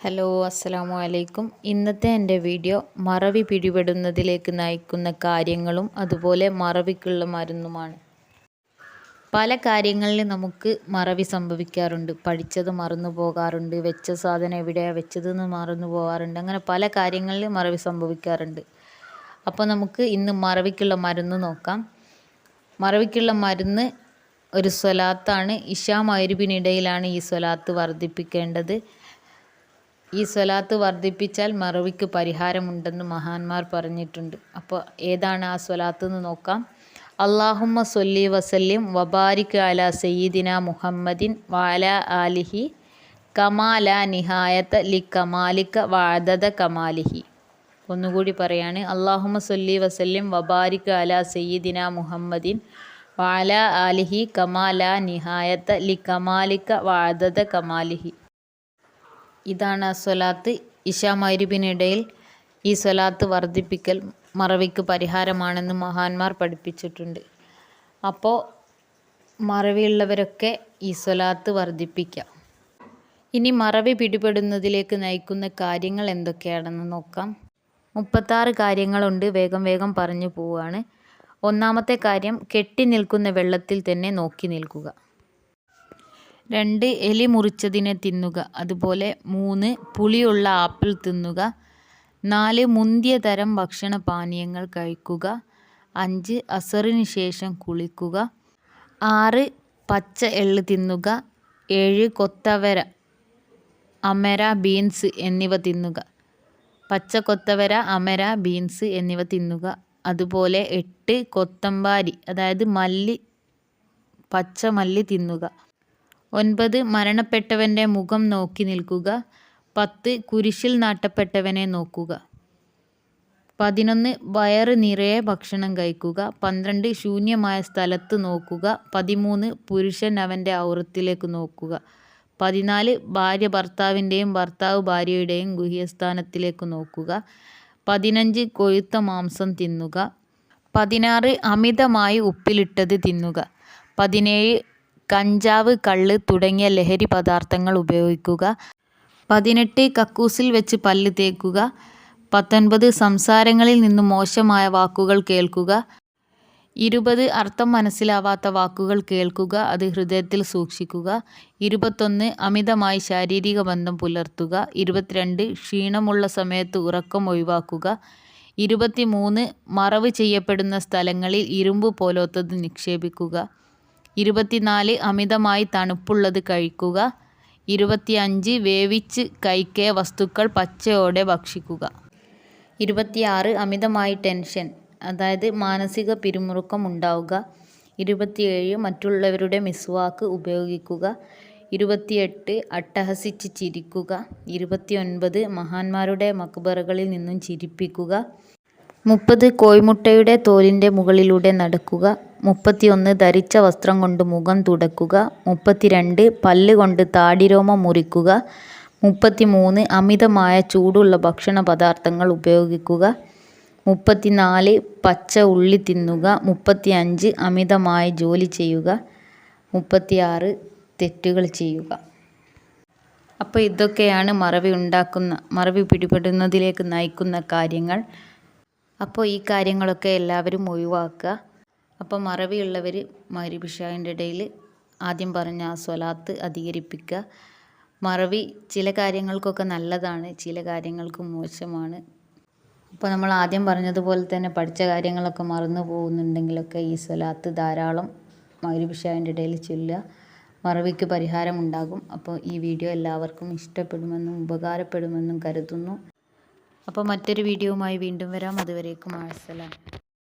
Hello അസ്സലാമു അലൈക്കും ഇന്നത്തെ എന്റെ വീഡിയോ മറവി പിടിപെടുന്നതിലേക്ക് നയിക്കുന്ന കാര്യങ്ങളും അതുപോലെ മറവിക്കുള്ള മരുന്നുമാണ്. പല കാര്യങ്ങളിൽ നമുക്ക് മറവി സംഭവിക്കാറുണ്ട്. പഠിച്ചത് മറന്നു പോകാറുണ്ട്. വെച്ച സാധനം എവിടെയാണ് വെച്ചതെന്ന് മറന്നു പോകാറുണ്ട്. അങ്ങനെ പല കാര്യങ്ങളിൽ മറവി സംഭവിക്കാറുണ്ട്. അപ്പോൾ നമുക്ക് ഇന്ന് മറവിക്കുള്ള മരുന്ന് നോക്കാം. മറവിക്കുള്ള മരുന്ന് ഒരു സ്വലാത്താണ്. ഇഷാ മരുവിനിടയിലാണ് ഈ സ്വലാത്ത് വർദ്ധിപ്പിക്കേണ്ടത്. ഈ സ്വലാത്ത് വർദ്ധിപ്പിച്ചാൽ മറവിക്ക് പരിഹാരമുണ്ടെന്ന് മഹാന്മാർ പറഞ്ഞിട്ടുണ്ട്. അപ്പോൾ ഏതാണ് ആ സ്വലാത്ത് എന്ന് നോക്കാം. അള്ളാഹുമ്മ സൊല്ലി വസല്ലിം വബാരിക് അല സയ്യിദിന മുഹമ്മദിൻ വാല ആലിഹി കമാല നിഹായത്ത് ലി കമാലിക്ക വാദത കമാലിഹി. ഒന്നുകൂടി പറയാണ്. അള്ളാഹുമ്മ സൊല്ലി വസല്ലിം വബാരിക് അല സയ്യിദിന മുഹമ്മദിൻ വാല ആലിഹി കമാല നിഹായത്ത് ലി കമാലിക്ക വാദത കമാലിഹി. ഇതാണ് സ്വലാത്ത്. ഇഷാ മൈരുബിനിടയിൽ ഈ സ്വലാത്ത് വർദ്ധിപ്പിക്കൽ മറവിക്ക് പരിഹാരമാണെന്ന് മഹാന്മാർ പഠിപ്പിച്ചിട്ടുണ്ട്. അപ്പോൾ മറവിയുള്ളവരൊക്കെ ഈ സ്വലാത്ത് വർദ്ധിപ്പിക്കാം. ഇനി മറവി പിടിപെടുന്നതിലേക്ക് നയിക്കുന്ന കാര്യങ്ങൾ എന്തൊക്കെയാണെന്ന് നോക്കാം. മുപ്പത്താറ് കാര്യങ്ങളുണ്ട്. വേഗം വേഗം പറഞ്ഞു പോവുകയാണ് ഒന്നാമത്തെ കാര്യം കെട്ടി നിൽക്കുന്ന വെള്ളത്തിൽ തന്നെ നോക്കി നിൽക്കുക. രണ്ട് എലി മുറിച്ചതിനെ തിന്നുക. അതുപോലെ മൂന്ന് പുളിയുള്ള ആപ്പിൾ തിന്നുക. നാല് മുന്തിയ തരം ഭക്ഷണ പാനീയങ്ങൾ കഴിക്കുക. അഞ്ച് അസറിന് ശേഷം കുളിക്കുക. ആറ് പച്ച എള്ള് തിന്നുക. ഏഴ് കൊത്തവര അമര ബീൻസ് എന്നിവ തിന്നുക. പച്ച കൊത്തവര അമര ബീൻസ് എന്നിവ തിന്നുക. അതുപോലെ എട്ട് കൊത്തമ്പാരി അതായത് മല്ലി പച്ച മല്ലി തിന്നുക. ഒൻപത് മരണപ്പെട്ടവന്റെ മുഖം നോക്കി നിൽക്കുക. പത്ത് കുരിശിൽ നാട്ടപ്പെട്ടവനെ നോക്കുക. പതിനൊന്ന് വയറ് നിറയെ ഭക്ഷണം കഴിക്കുക. പന്ത്രണ്ട് ശൂന്യമായ സ്ഥലത്ത് നോക്കുക. പതിമൂന്ന് പുരുഷൻ അവന്റെ ഔറത്തിലേക്ക് നോക്കുക. പതിനാല് ഭാര്യ ഭർത്താവിന്റെയും ഭർത്താവ് ഭാര്യയുടെയും ഗുഹ്യസ്ഥാനത്തിലേക്ക് നോക്കുക. പതിനഞ്ച് കൊഴുത്ത മാംസം തിന്നുക. പതിനാറ് അമിതമായി ഉപ്പിലിട്ടത് തിന്നുക. പതിനേഴ് കഞ്ചാവ് കള്ള് തുടങ്ങിയ ലഹരി പദാർത്ഥങ്ങൾ ഉപയോഗിക്കുക. പതിനെട്ട് കക്കൂസിൽ വെച്ച് പല്ല് തേക്കുക. പത്തൊൻപത് സംസാരങ്ങളിൽ നിന്ന് മോശമായ വാക്കുകൾ കേൾക്കുക. ഇരുപത് അർത്ഥം മനസ്സിലാവാത്ത വാക്കുകൾ കേൾക്കുക. അത് ഹൃദയത്തിൽ സൂക്ഷിക്കുക. ഇരുപത്തൊന്ന് അമിതമായി ശാരീരിക ബന്ധം പുലർത്തുക. ഇരുപത്തിരണ്ട് ക്ഷീണമുള്ള സമയത്ത് ഉറക്കം ഒഴിവാക്കുക. ഇരുപത്തിമൂന്ന് മറവ് ചെയ്യപ്പെടുന്ന സ്ഥലങ്ങളിൽ ഇരുമ്പ് പോലോത്തത് നിക്ഷേപിക്കുക. ഇരുപത്തിനാല് അമിതമായി തണുപ്പുള്ളത് കഴിക്കുക. ഇരുപത്തിയഞ്ച് വേവിച്ച് കൈക്കേ വസ്തുക്കൾ പച്ചയോടെ ഭക്ഷിക്കുക. ഇരുപത്തിയാറ് അമിതമായി ടെൻഷൻ അതായത് മാനസിക പിരിമുറുക്കം ഉണ്ടാവുക. ഇരുപത്തിയേഴ് മറ്റുള്ളവരുടെ മിസ്വാക്ക് ഉപയോഗിക്കുക. ഇരുപത്തിയെട്ട് അട്ടഹസിച്ച് ചിരിക്കുക. ഇരുപത്തിയൊൻപത് മഹാന്മാരുടെ മക്ബറകളിൽ നിന്നും ചിരിപ്പിക്കുക. മുപ്പത് കോഴിമുട്ടയുടെ തോലിന്റെ മുകളിലൂടെ നടക്കുക. മുപ്പത്തിയൊന്ന് ധരിച്ച വസ്ത്രം കൊണ്ട് മുഖം തുടക്കുക. മുപ്പത്തിരണ്ട് പല്ല് കൊണ്ട് താടിരോമം മുറിക്കുക. മുപ്പത്തിമൂന്ന് അമിതമായ ചൂടുള്ള ഭക്ഷണ പദാർത്ഥങ്ങൾ ഉപയോഗിക്കുക. മുപ്പത്തിനാല് പച്ച ഉള്ളി തിന്നുക. മുപ്പത്തിയഞ്ച് അമിതമായി ജോലി ചെയ്യുക. മുപ്പത്തിയാറ് തെറ്റുകൾ ചെയ്യുക. അപ്പോൾ ഇതൊക്കെയാണ് മറവി ഉണ്ടാക്കുന്ന മറവി പിടിപെടുന്നതിലേക്ക് നയിക്കുന്ന കാര്യങ്ങൾ. അപ്പോൾ ഈ കാര്യങ്ങളൊക്കെ എല്ലാവരും ഒഴിവാക്കുക. അപ്പോൾ മറവിയുള്ളവർ മഗ്രിബ് ഇടയിൽ ആദ്യം പറഞ്ഞ ആ സ്വലാത്ത് അധികരിപ്പിക്കുക. മറവി ചില കാര്യങ്ങൾക്കൊക്കെ നല്ലതാണ് ചില കാര്യങ്ങൾക്ക് മോശമാണ്. അപ്പോൾ നമ്മൾ ആദ്യം പറഞ്ഞതുപോലെ തന്നെ പഠിച്ച കാര്യങ്ങളൊക്കെ മറന്നു പോകുന്നുണ്ടെങ്കിലൊക്കെ ഈ സ്വലാത്ത് ധാരാളം മഗ്രിബ് ഇടയിൽ ചൊല്ലുക. മറവിക്ക് പരിഹാരമുണ്ടാകും. അപ്പോൾ ഈ വീഡിയോ എല്ലാവർക്കും ഇഷ്ടപ്പെടുമെന്നും ഉപകാരപ്പെടുമെന്നും കരുതുന്നു. അപ്പോൾ മറ്റൊരു വീഡിയോവുമായി വീണ്ടും വരാം. അതുവരേക്കും അസ്സലാം.